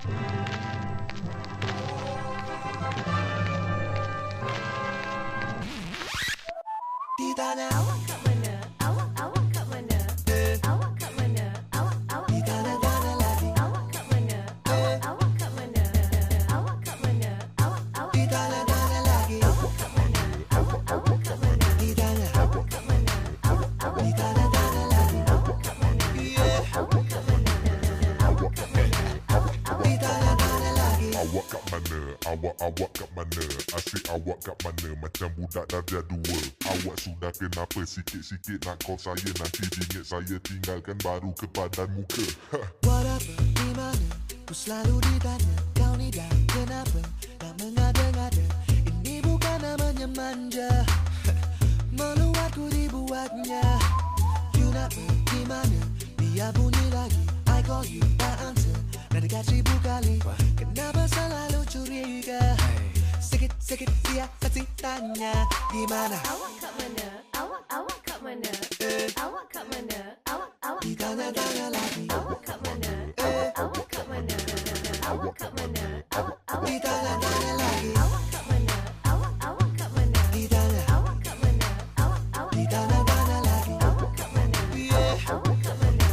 Di tanah Awak kat mana? Awak awak kat mana? Asyik awak kat mana? Macam budak darjah dua Awak sudah kenapa? Sikit-sikit nak call saya Nanti bingit saya tinggalkan baru ke padan muka Ha. What up, di mana? Ku selalu ditanya Kau ni dah kenapa? Dah mengada-ngada Ini bukan namanya manja Meluat ku dibuatnya You nak pergi mana? Biar bunyi lagi I call you, tak answer Dah dekat seribu kali Kenapa Sikit-sikit dia tanya Di mana? Awak kat mana? Awak awak kat mana? Awak kat mana? Awak awak Di tanah-tanah lagi awak kat mana? Awak awak kat mana? Awak kat mana? Awak awak Di tanah-tanah lagi awak kat mana? Awak awak kat mana? Di tanah Awak kat mana? Awak awak Di tanah-tanah lagi awak kat mana? Yeah Awak kat mana?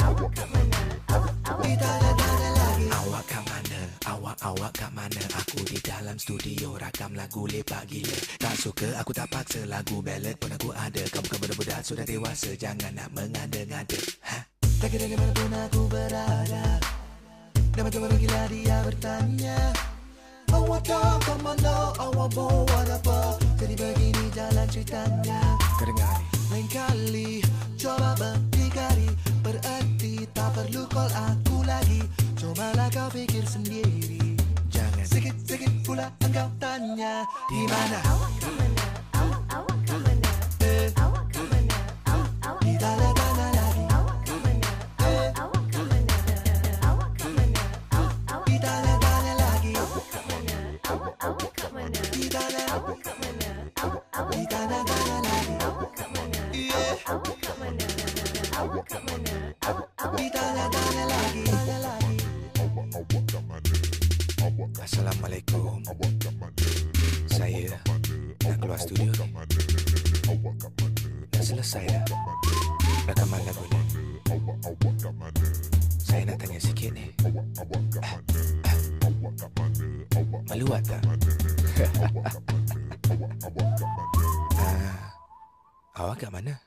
Awak kat mana? Awak awak Di tanah-tanah lagi Awak kat mana? Awak awak kat mana? Aku di dalam studio rakam lagu lepak gila. Tak suka aku tak paksa lagu ballad pun aku ada. Kau bukan budak-budak sudah dewasa Jangan nak mengada-ngada. Ha? Tak kira di mana pun aku berada. Dan macam orang gila dia bertanya. Awak tak ke mana Awak buat apa Jadi begini jalan ceritanya. Kau dengar ni? Lain kali Coba berdikari Berarti tak perlu call aku lagi. Cobalah kau fikir sendiri Sikit-sikit pula engkau tanya Di mana awak kat mana? Awak awak kat mana? Eh, Awak kat mana? Awak awak Di tanah-tanah lagi awak kat mana? Awak awak kat mana? Awak kat mana? Awak awak Di tanah-tanah lagi awak kat mana? Awak awak kat mana? Di tanah Awak kat mana? Awak awak Di tanah-tanah lagi awak kat mana? Yeah Awak kat mana? Awak kat mana? Awak awak Di tanah-tanah Assalamualaikum? Saya nak keluar studio? Dah selesai dah Rakaman lagu ni? Saya nak tanya sikit ni? Awak Meluat tak? kat mana? Ah, awak kat mana?